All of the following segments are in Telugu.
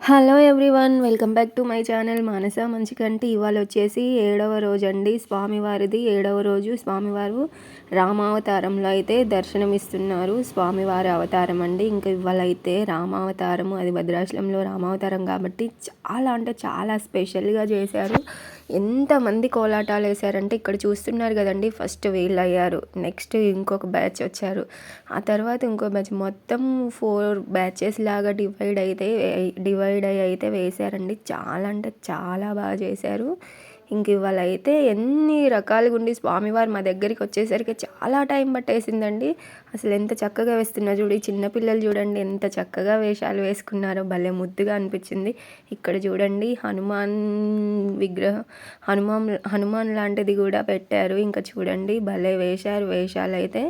Hello everyone welcome back to my channel Manasa Manchikanti. ఇవాళ వచ్చేసి ఏడవ రోజు అండి స్వామివారిది. ఏడవ రోజు స్వామివారు రామావతారంలో అయితే దర్శనమిస్తున్నారు. స్వామివారి అవతారం అండి. ఇంకా ఇవాళ అయితే రామావతారము అది భద్రాచలంలో రామావతారం కాబట్టి చాలా అంటే చాలా స్పెషల్గా చేశారు. ఎంతమంది కోలాటాలు వేశారంటే ఇక్కడ చూస్తున్నారు కదండి ఫస్ట్ వీళ్ళు అయ్యారు నెక్స్ట్ ఇంకొక బ్యాచ్ వచ్చారు. ఆ తర్వాత ఇంకో బ్యాచ్. మొత్తం ఫోర్ బ్యాచెస్ లాగా డివైడ్ అయితే డివైడ్ అయ్యి అయితే వేశారండి. చాలా అంటే చాలా బాగా చేశారు. ఇంక ఇవాళ అయితే ఎన్ని రకాలుగా ఉండి స్వామివారు మా దగ్గరికి వచ్చేసరికి చాలా టైం పట్టేసిందండి. అసలు ఎంత చక్కగా వేస్తున్నా చూడు చిన్నపిల్లలు చూడండి ఎంత చక్కగా వేషాలు వేసుకున్నారో భలే ముద్దుగా అనిపించింది. ఇక్కడ చూడండి హనుమాన్ విగ్రహం హనుమాన్ హనుమాన్ లాంటిది కూడా పెట్టారు. ఇంకా చూడండి భలే వేశారు వేషాలు అయితే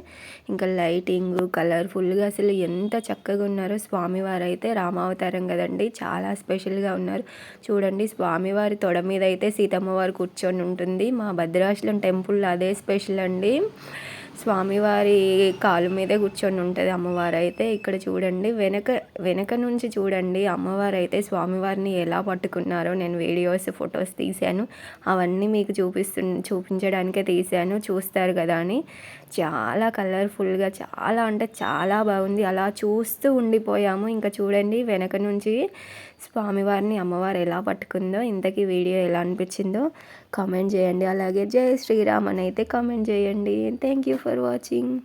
ఇంకా లైటింగ్ కలర్ఫుల్గా అసలు ఎంత చక్కగా ఉన్నారో స్వామివారు అయితే రామావతారం కదండి. చాలా స్పెషల్గా ఉన్నారు. చూడండి స్వామివారి తొడ మీద అయితే సీతమ్మ వారు కూర్చొని ఉంటుంది. మా భద్రాచలం టెంపుల్ అదే స్పెషల్ అండి. స్వామివారి కాలు మీదే కూర్చొని ఉంటుంది అమ్మవారు అయితే ఇక్కడ చూడండి వెనక వెనక నుంచి చూడండి అమ్మవారు అయితే స్వామివారిని ఎలా పట్టుకున్నారో నేను వీడియోస్ ఫొటోస్ తీశాను. అవన్నీ మీకు చూపిస్తు చూపించడానికే తీశాను. చూస్తారు కదా అని. చాలా కలర్ఫుల్గా చాలా అంటే చాలా బాగుంది. అలా చూస్తూ ఉండిపోయాము. ఇంకా చూడండి వెనక నుంచి స్వామివారిని అమ్మవారు ఎలా పట్టుకుందో ఇంతకీ వీడియో ఎలా అనిపించిందో కామెంట్ చేయండి. అలాగే జై శ్రీరామ్ అని అయితే కామెంట్ చేయండి. Thank you. for watching.